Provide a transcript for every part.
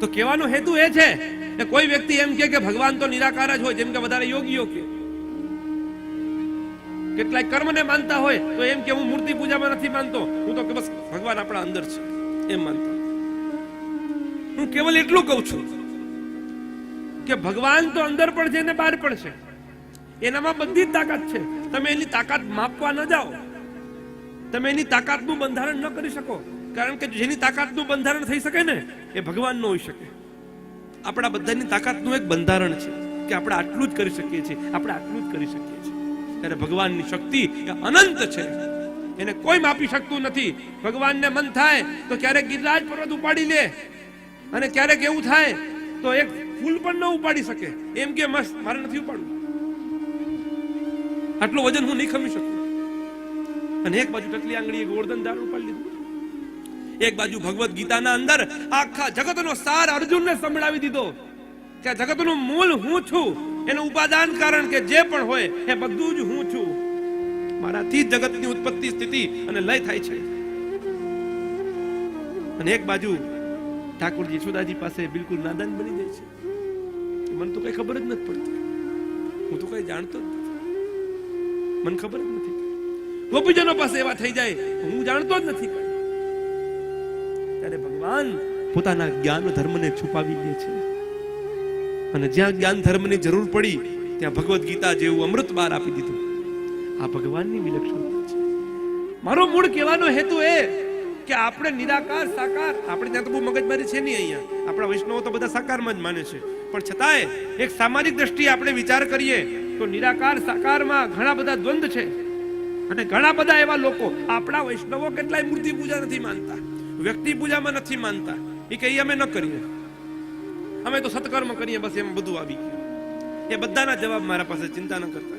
તો કહેવાનો હેતુ એ છે કે કોઈ વ્યક્તિ એમ કે ભગવાન તો નિરાકાર જ હોય, જેમ કે વધારે યોગીઓ કે કેટલાય કર્મને માનતા હોય, તો એમ કે હું મૂર્તિ પૂજામાં નથી માનતો. હું તો બસ ભગવાન આપણા અંદર છે, એમ માનતો. હું કેવલ એટલું કહું છું કે ભગવાન તો અંદર પણ છે ને બહાર પણ છે. એનામાં બધી જ તાકાત છે. તમે એની તાકાત માપવા ન જાઓ. તમે એની તાકાતનું બંધારણ ન કરી શકો. કારણ કે જેની તાકાતનું બંધારણ થઈ શકે ને, એ ભગવાન ન હોઈ શકે. આપણા બધાની તાકાતનું એક બંધારણ છે કે આપણે આટલું જ કરી શકીએ છીએ, આપણે આટલું જ કરી શકીએ છીએ. ત્યારે ભગવાનની શક્તિ એ અનંત છે. એને કોઈ માપી શકતું નથી. ભગવાનને મન થાય તો ક્યારેક ગિરિરાજ પર્વત ઉપાડી લે. અને ક્યારેક એવું થાય તો એક ફૂલ પણ ન ઉપાડી શકે. એમ કે મસ્ત, મારે નથી ઉપાડવું. આટલું વજન હું નહીં ખમી શકું. અને એક બાજુ ટકલી આંગળીએ ગોળધન દાળ ઉપાડી લીધું. એક બાજુ ભગવદ્ ગીતાના અંદર આખા જગતનો સાર અર્જુનને સંભળાવી દીધો કે જગતનું મૂળ હું છું. એનું ઉપાદાન કારણ કે જે પણ હોય એ બધું જ હું છું. મારાથી જગતની ઉત્પત્તિ સ્થિતિ અને લય થાય છે. અને એક બાજુ ઠાકોરજી યશોદાજી પાસે બિલકુલ નાદાન બની જાય છે. મને તો કઈ ખબર જ નથી પડતી. હું તો કઈ જાણતો જ મને ખબર જ નથી. ગોપીજનો પાસે એવા થઈ જાય હું જાણતો જ નથી. ત્યારે ભગવાન પોતાના જ્ઞાન ધર્મને છુપાવી લે છે. અને જ્યાં જ્ઞાન ધર્મની જરૂર પડી, ત્યાં ભગવદ્ ગીતા જેવું અમૃત બાર આપી દીધું. આ ભગવાનની વિલક્ષણતા છે. મારો મૂળ કહેવાનો હેતુ એ કે આપણે નિરાકાર, સાકાર. આપણે ત્યાં તો બહુ મગજમારી છે નહીં અહીંયા. આપણા વૈષ્ણવો તો બધા સાકારમાં જ માને છે. પણ છતાંય એક સામાજિક દ્રષ્ટિએ આપણે વિચાર કરીએ તો નિરાકાર, સાકારમાં ઘણા બધા દ્વંદ છે. અને ઘણા બધા એવા લોકો આપણા વૈષ્ણવો કેટલાય મૂર્તિ પૂજા નથી માનતા. વ્યક્તિ પૂજામાં નથી માનતા. એ કે અમે ન કરીએ. અમે તો સત્કર્મ કરીએ, બસ એમ બધું આવી ગયું. એ બધાના જવાબ મારા પાસે ચિંતા ન કરતા.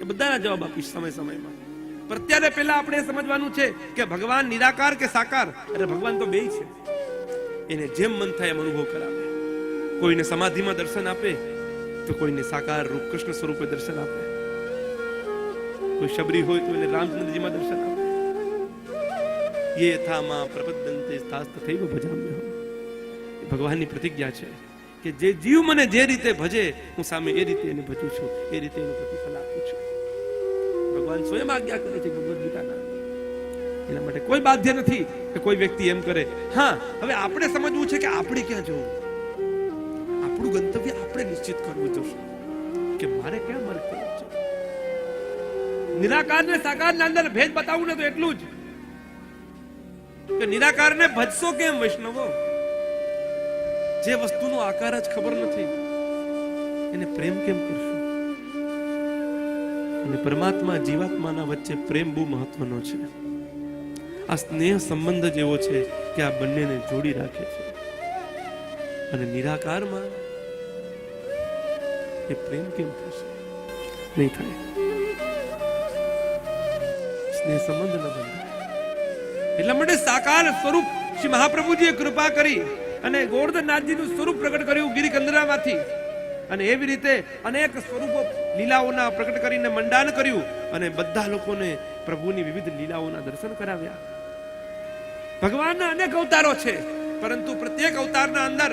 એ બધાના જવાબ આપીશ સમય સમયમાં. પણ અત્યારે પહેલા આપણે સમજવાનું છે કે ભગવાન નિરાકાર કે સાકાર? અરે, ભગવાન તો બેય છે. એને જેમ મન થાય એમ અનુભવ કરાવે. કોઈને સમાધિમાં દર્શન આપે, તો કોઈને સાકાર રૂપ કૃષ્ણ સ્વરૂપે દર્શન આપે. કોઈ શબરી હોય તો એને રામચંદ્રજીમાં દર્શન આપે. યે યથામાં પ્રબદ્ધંતે સ્થાસ્ત થૈવ ભજામ્ય ભગવાનની પ્રતિજ્ઞા છે કે જે જીવ મને જે રીતે ભજે હું સામે એ રીતે એને ભજું છું એ રીતે એનું પ્રતિફળ આપું છું ભગવાન સ્વયં આજ્ઞા કરે છે ભગવદ્ ગીતાના એના માટે કોઈ બાધ્ય નથી કે કોઈ વ્યક્તિ એમ કરે, હા, હવે આપણે સમજવું છે કે આપણે ક્યાં જવું? આપણું ગંતવ્ય આપણે નિશ્ચિત કરવું જોશે. કે મારે ક્યાં મારે નિરાકાર ને સાકાર ના અંદર ભેદ બતાવું ને તો એટલું જ. કે નિરાકારને ભજશો કેમ વૈષ્ણવો? જે વસ્તુનો આકાર જ ખબર નથી એને પ્રેમ કેમ કરશો? અને પરમાત્મા જીવાત્માના વચ્ચે પ્રેમ બહુ મહત્વનો છે. આ સ્નેહ સંબંધ જ એવો છે કે આ બંનેને જોડી રાખે છે. અને નિરાકારમાં એ પ્રેમ કેમ થશે? નહીં થાય. સ્નેહ સંબંધ ન બંધાય એટલા માટે સાકાર સ્વરૂપ શ્રી મહાપ્રભુજીએ કૃપા કરી અને ગોવર્ધનનાથજીનું સ્વરૂપ પ્રગટ કર્યું ગિરિકંદરામાંથી. અને એવી રીતે અનેક સ્વરૂપો લીલાઓના પ્રગટ કરીને મંડાન કર્યું અને બધા લોકોને પ્રભુની વિવિધ લીલાઓના દર્શન કરાવ્યા. ભગવાનના અનેક અવતારો છે, પરંતુ પ્રત્યેક અવતારના અંદર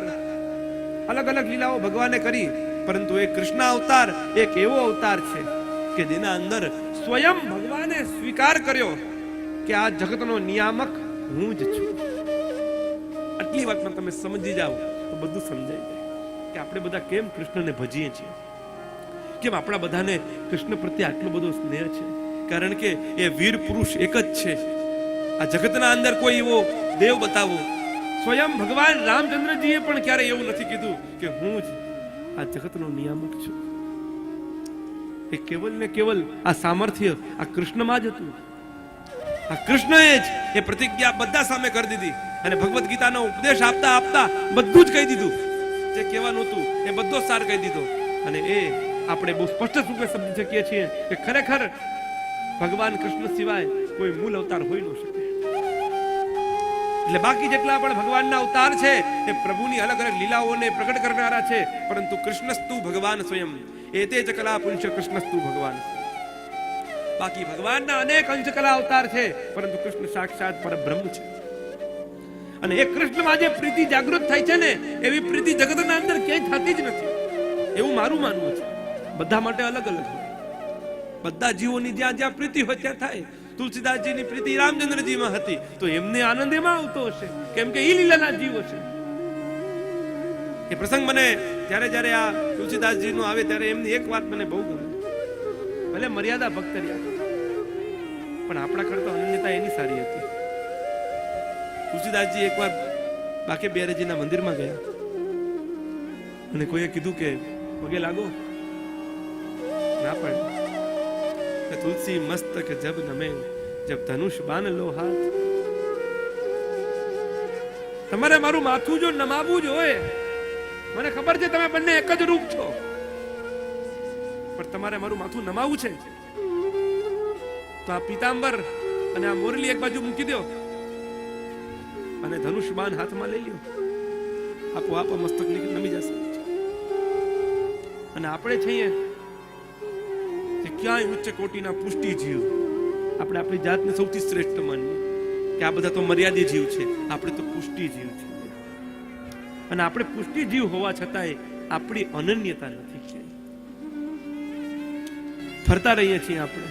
અલગ અલગ લીલાઓ ભગવાને કરી, પરંતુ એ કૃષ્ણ અવતાર, એક એવો અવતાર છે કે જેના અંદર સ્વયં ભગવાને સ્વીકાર કર્યો કે આ જગતનો નિયામક હું જ છું. આટલી વાતમાં તમે સમજી જાઓ તો બધું સમજાઈ જાય. કે આપણે બધા કેમ કૃષ્ણને ભજીએ છીએ? કેમ આપણા બધાને કૃષ્ણ પ્રત્યે આટલો બધો સ્નેહ છે? કારણ કે એ વીર પુરુષ એક જ છે. આ જગતના અંદર કોઈ એવો દેવ બતાવો. સ્વયં ભગવાન રામચંદ્રજીએ પણ ક્યારે એવું નથી કીધું કે હું જ આ જગતનો નિયામક છું. એ કેવલ ને કેવલ આ સામર્થ્ય આ કૃષ્ણમાં જ હતું. કૃષ્ણએ જ એ પ્રતિજ્ઞા બધા સામે કરી દીધી અને ભગવદ્ ગીતાનો ઉપદેશ આપતા આપતા બધું જ કહી દીધું. જે કહેવાનું હતું એ બધો સાર કહી દીધો. અને એ આપણે બહુ સ્પષ્ટ રૂપે સમજી શકીએ છીએ કે ખરેખર ભગવાન કૃષ્ણ સિવાય કોઈ મૂળ અવતાર હોઈ ન શકે. એટલે બાકી જેટલા પણ ભગવાનના અવતાર છે એ પ્રભુની અલગ અલગ લીલાઓને પ્રગટ કરનારા છે. પરંતુ કૃષ્ણસ્તુ ભગવાન સ્વયં. એ તે જ કલા પુંશ કૃષ્ણસ્તુ ભગવાન. બાકી ભગવાનના અનેક અંશ કલા અવતાર છે, પરંતુ કૃષ્ણ સાક્ષાત પરબ્રહ્મ છે. અને એ કૃષ્ણમાં જે પ્રીતિ જાગૃત થાય છે ને, એવી પ્રીતિ જગતના અંદર ક્યાંય થતી જ નથી. એવું મારું માનવું છે. બધા માટે અલગ અલગ હોય. બધા જીવોની જ્યાં જ્યાં પ્રીતિ હોય ત્યાં થાય. તુલસીદાસજીની પ્રીતિ રામચંદ્રજીમાં હતી, તો એમને આનંદ એમાં આવતો હશે. કેમ કે ઈ લીલાના જીવો છે એ પ્રસંગ મને જ્યારે જ્યારે આ તુલસીદાસજીનું આવે ત્યારે એમની એક વાત મને બહુ ગમે. ભલે મર્યાદા ભક્ત રહ્યા પણ આપણા કરતા અનન્યતા એની સારી હતી. તુલસીદાસજી એકવાર બાકે બેરેજીના મંદિરમાં ગયા. અને કોઈએ કીધું કે, પગે લાગો. ના પાડી. તુલસી મસ્તક જબ નમે, જબ ધનુષ બાન લો હાથ. તમારે મારું માથું જો નમાવવું જ હોય, મને ખબર છે તમે બંને એક જ રૂપ છો. પણ તમારે મારું માથું નમાવું છે. તો આ પીતાંબર અને આ મોરલી એક બાજુ મૂકી દો. અને ધનુષ બાણ હાથમાં લઈ લ્યો. આપોઆપ મસ્તક નમી જશે. અને આપણે છીએ કે ક્યાંય ઉચ્ચ કોટીના પુષ્ટિ જીવ. આપણે આપણી જાતને સૌથી શ્રેષ્ઠ માનીએ. કે આ બધા તો મર્યાદિત જીવ છે. આપણે તો પુષ્ટિ જીવ છે અને આપણે પુષ્ટિ જીવ હોવા છતાંય આપણી અનન્યતા નથી. ક્યાંય ફરતા રહીએ છીએ આપણે.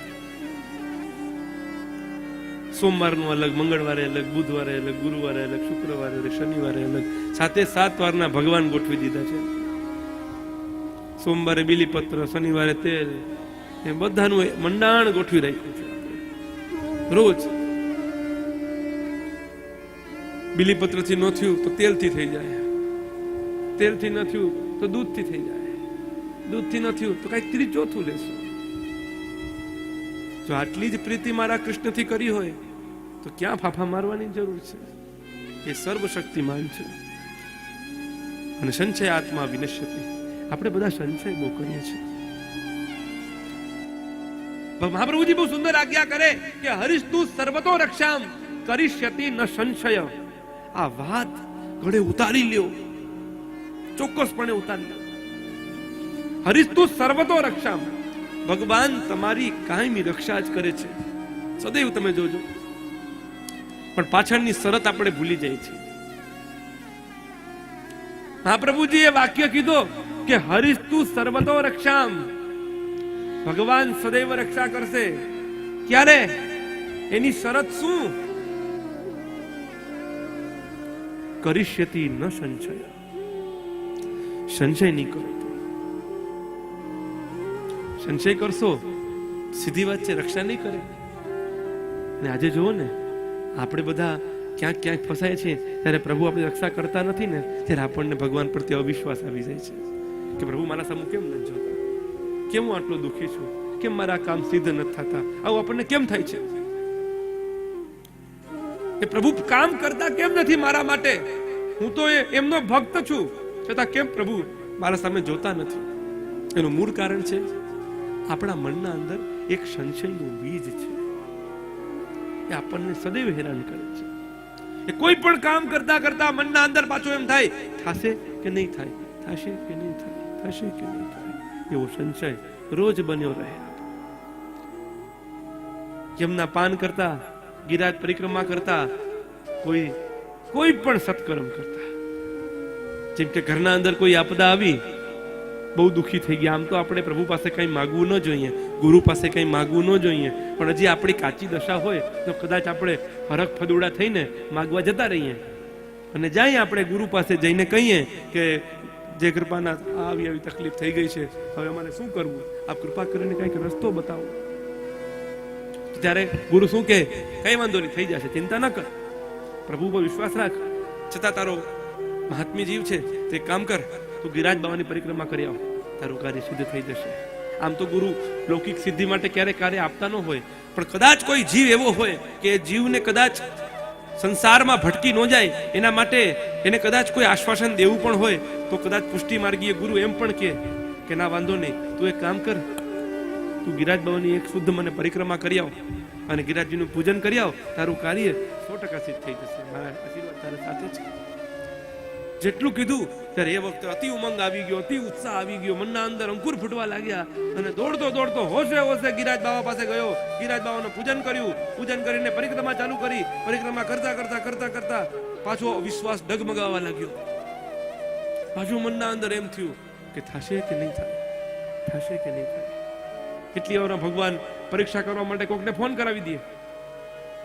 સોમવારનું અલગ, મંગળવારે અલગ, બુધવારે અલગ, ગુરુવારે અલગ, શુક્રવારે અલગ, શનિવારે અલગ, સાથે સાત વારના ભગવાન ગોઠવી દીધા છે. સોમવારે બીલીપત્ર, શનિવારે તેલ એ બધાનું મંડાણ ગોઠવી રાખ્યું છે રોજ. બીલીપત્રથી ન થયું તો તેલથી થઈ જાય. તેલથી ન થયું તો દૂધથી થઈ જાય. દૂધથી ન થયું તો કંઈક ત્રીજ ચોથું લેશું. જો આટલી જ પ્રીતિ મારા કૃષ્ણથી કરી હોય, તો ક્યાં ફાફા મારવાની જરૂર છે? એ સર્વશક્તિમાન છે. અને સંચય આત્મા વિનશ્યતિ. આપણે બધા સંચય બહુ કરીએ છીએ. મહાપ્રભુજી બહુ સુંદર આજ્ઞા કરે કે હરીશ, તું સર્વતો રક્ષામ કરીશ્યતિ ન સંશય. આ વાત ઘડે ઉતારી લ્યો. ચોક્કસપણે ઉતારી લ્યો. હરીશ, તું સર્વતો રક્ષામ. ભગવાન તમારી કાયમી રક્ષા જ કરે છે. સદૈવ તમે જોજો. પણ પાછળની શરત આપણે ભૂલી જાય છે. મહાપ્રભુજી એ વાક્ય કીધો કે હરિસ્તુ સર્વતો રક્ષામ. ભગવાન સદૈવ રક્ષા કરશે. ક્યારે? એની શરત શું? કરીષ્યતિ ન સંશય. સંશય નહીં કરો. તો. સંશય કરશો, સીધી વાત છે, રક્ષા નહીં કરે. અને આજે જુઓ ને, આપણે બધા ક્યાંક ક્યાંક ફસાય છે ત્યારે પ્રભુ આપણી રક્ષા કરતા નથી ને, ત્યારે આપણને ભગવાન પ્રત્યે અવિશ્વાસ આવી જાય છે. કે પ્રભુ, મારા સામે કેમ નથી જોતા? કેમ હું આટલો દુઃખી છું? કેમ મારા કામ સિદ્ધ નથી થતા? આવું આપણને કેમ થાય છે? એ પ્રભુ, કામ કરતા કેમ નથી મારા માટે? હું તો એમનો ભક્ત છું. છતાં કેમ પ્રભુ મારા સામે જોતા નથી? એનું મૂળ કારણ છે આપણા મનના અંદર એક સંશયનું બીજ છે. એ આપણને સદૈવ હેરાન કરે છે. એ કોઈ પણ કામ કરતા કરતા મનના અંદર પાછું એમ થાય, થશે કે નહીં થાય? થશે કે નહીં થાય? થશે કે નહીં થાય? એવો સંશય રોજ બન્યો રહે. જેમના પાન કરતા ગિરાજ પરિક્રમા કરતા, કોઈ કોઈ પણ સત્કર્મ કરતા. જેમ કે ઘરના અંદર કોઈ આપદા આવી બહુ દુઃખી થઈ ગયા. આમ તો આપણે પ્રભુ પાસે કંઈ માગવું ન જોઈએ, ગુરુ પાસે કંઈ માગવું ન જોઈએ. પણ હજી આપણી કાચી દશા હોય, તો કદાચ આપણે હરખ ફદુડા થઈને માગવા જતા રહીએ. અને જાય આપણે ગુરુ પાસે જઈને કહીએ કે, જે કૃપાના આવી આવી તકલીફ થઈ ગઈ છે, હવે અમારે શું કરવું? આપ કૃપા કરીને કંઈક રસ્તો બતાવો. ત્યારે ગુરુ શું કે કઈ વાંધો નહીં, થઈ જશે, ચિંતા ન કર. પ્રભુ પર વિશ્વાસ રાખ. છતાં તારો મહાત્મી જીવ છે, તે કામ કર. તું ગિરાજ બાવાની પરિક્રમા કરી આવ. તારું કાર્ય સિદ્ધ થઈ જશે. આમ તો ગુરુ, લૌકિક સિદ્ધિ માટે ક્યારે કાર્ય આપતા ન હોય, પણ કદાચ કોઈ જીવ એવો હોય કે જીવને કદાચ સંસારમાં ભટકી ન જાય, એના માટે એને કદાચ કોઈ આશ્વાસન દેવું પણ હોય, તો કદાચ પુષ્ટિ માર્ગીય ગુરુ એમ પણ કે કે ના, વાંધો નહીં, તું એક કામ કર. તું ગિરાજ બાવાની એક શુદ્ધ મને પરિક્રમા કરી આવ અને ગિરાજજીનું પૂજન કરી આવ. તારું કાર્ય સો ટકા સિદ્ધ થઈ જશે. મારા આશીર્વાદ તારા સાથે છે. જેટલું કીધું, ત્યારે એ વખતે અતિ ઉમંગ આવી ગયો, અતિ ઉત્સાહ આવી ગયો, મનના અંદર અંકુર ફૂટવા લાગ્યા અને દોડતો દોડતો હોશે હોશે ગિરાજ બાબા પાસે ગયો. ગિરાજ બાબાનું પૂજન કર્યું. પૂજન કરીને પરિક્રમા ચાલુ કરી. પરિક્રમા કરતા કરતા કરતા કરતા પાછો વિશ્વાસ ડગમગાવા લાગ્યો. પાછું મનના અંદર એમ થયું કે થશે કે નહીં થાય? થશે કે નહીં થાય? કેટલી વાર ભગવાન પરીક્ષા કરવા માટે કોકને ફોન કરાવી દે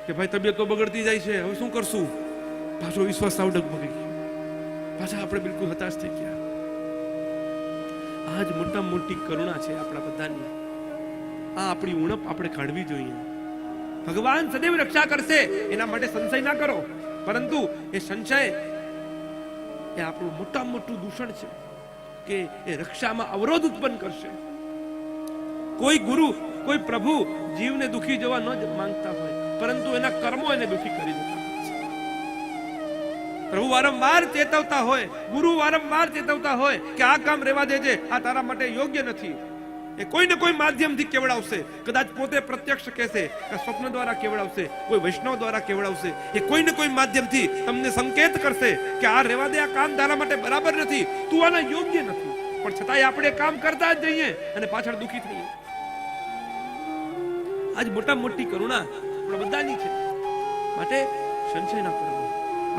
કે ભાઈ તબિયત તો બગડતી જાય છે, હવે શું કરશું? પાછો વિશ્વાસ સાવ ડગમગી ગયો. પાછા આપણે બિલકુલ હતાશ થઈ ગયા. આજ મોટા મોટી કરુણા છે આપણા બધાની. આ આપણી ઉણપ આપણે કાઢવી જોઈએ. ભગવાન સદૈવ રક્ષા કરશે, એના માટે સંશય ના કરો. પરંતુ એ સંશય એ આપણું મોટા મોટું દૂષણ છે કે એ રક્ષામાં અવરોધ ઉત્પન્ન કરશે. કોઈ ગુરુ, કોઈ પ્રભુ જીવને દુખી જવા ન જ માંગતા હોય, પરંતુ એના કર્મો એને દુખી કરી છે. પ્રભુ વારંવાર ચેતવતા હોય, ગુરુ વારંવાર ચેતવતા હોય કે આ કામ રહેવા દેજે, આ તારા માટે યોગ્ય નથી. એ કોઈ ને કોઈ માધ્યમથી કેવડાવશે. કદાચ પોતે પ્રત્યક્ષ કહેશે કે સ્વપ્ન દ્વારા કેવડાવશે, કોઈ વૈષ્ણવ દ્વારા કેવડાવશે. એ કોઈ ને કોઈ માધ્યમથી તમને સંકેત કરશે કે આ રહેવા દે, આ કામ તારા માટે બરાબર નથી. તું આના યોગ્ય નથી. પણ છતાંય આપણે કામ કરતા જ જઈએ અને પાછળ દુખી થઈએ. આજ મોટા મોટી કરુણા આપણા બધાની છે. માટે સંશય ના કરવો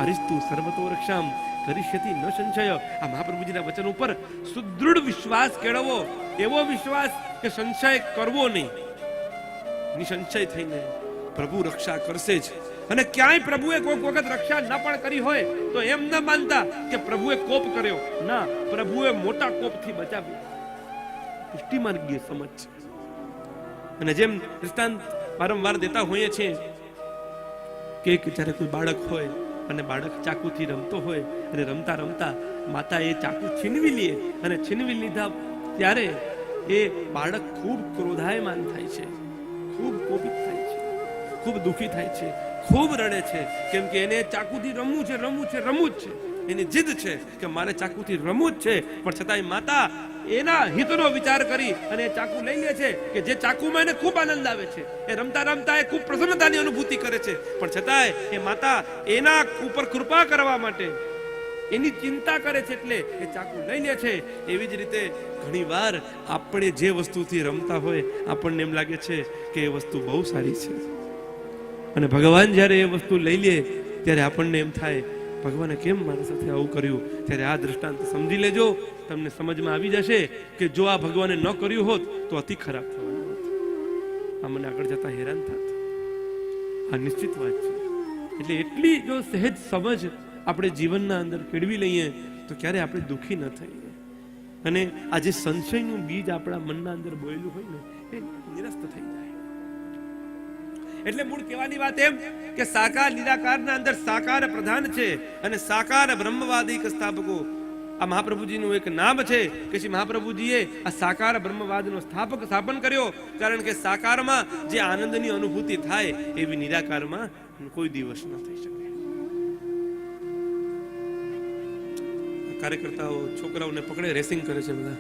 હરિસ્તુ સર્વતો રક્ષામ, કરિષ્યતિ ન સંશય. આ મહાપ્રભુજીના વચન ઉપર સુદૃઢ વિશ્વાસ કેળવો, એવો વિશ્વાસ કે સંશય કરવો નહીં. નિસંશય થઈને પ્રભુ રક્ષા કરશે જ. અને ક્યાંય પ્રભુએ કોઈક વખત રક્ષા ન પણ કરી હોય, તો એમ ન માનતા કે પ્રભુએ કોપ કર્યો. ના, પ્રભુએ મોટા કોપથી બચાવ્યો. પુષ્ટિ માર્ગીય સમજ અને જેમ દૃષ્ટાંત વારંવાર દેતા હોઈએ છીએ કે જ્યારે કોઈ બાળક હોય અને બાળક ચાકુથી રમતો હોય અને રમતા રમતા માતા એ ચાકુ છીનવી લે અને છીનવી લીધા ત્યારે એ બાળક ખૂબ ક્રોધાયમાન થાય છે. ખૂબ કોપિત થાય છે. ખૂબ દુઃખી થાય છે. ખૂબ રડે છે. કેમ કે એને ચાકુથી રમવું છે રમવું છે, રમવું જ છે. એની જીદ છે કે મારે ચાકુથી રમવું જ છે. પણ છતાંય માતા એના હિતનો વિચાર કરી અને ચાકુ લઈ લે છે કે જે ચાકુમાં એને ખૂબ આનંદ આવે છે. એ રમતા રમતા એ ખૂબ પ્રસન્નતાની અનુભૂતિ કરે છે. પણ છતાંય એ માતા એના ઉપર કૃપા કરવા માટે એની ચિંતા કરે છે એટલે એ ચાકુ લઈ લે છે. એવી જ રીતે ઘણીવાર આપણે જે વસ્તુથી રમતા હોય આપણને એમ લાગે છે કે એ વસ્તુ બહુ સારી છે. અને ભગવાન જ્યારે એ વસ્તુ લઈ લે ત્યારે આપણને એમ થાય ભગવાને કેમ મારા સાથે આવું કર્યું? ત્યારે આ દ્રષ્ટાંત સમજી લેજો. તમને સમજમાં આવી જશે કે જો આ ભગવાને ન કર્યું હોત, તો અતિ ખરાબ થવાનું હોત. આ મને આગળ જતા હેરાન થાત. આ નિશ્ચિત વાત છે. એટલે એટલી જો સહેજ સમજ આપણે જીવનના અંદર કેળવી લઈએ, તો ક્યારે આપણે દુઃખી ન થઈએ. અને આ જે સંશયનું બીજ આપણા મનના અંદર બોયેલું હોય ને, એ નિરસ્ત થઈ જાય. એટલે મૂળ કહેવાની વાત એમ કે સાકાર નિરાકારના અંદર સાકાર પ્રધાન છે અને સાકાર બ્રહ્મવાદી સ્થાપકો. આ મહાપ્રભુજીનું એક નામ છે કે શ્રી મહાપ્રભુજીએ આ સાકાર બ્રહ્મવાદનો સ્થાપક સ્થાપન કર્યો. કારણ કે સાકારમાં જે આનંદની અનુભૂતિ થાય એવી નિરાકારમાં કોઈ દિવસ ન થઈ શકે. કાર્યકર્તાઓ છોકરાઓને પકડે, રેસિંગ કરે છે બધા.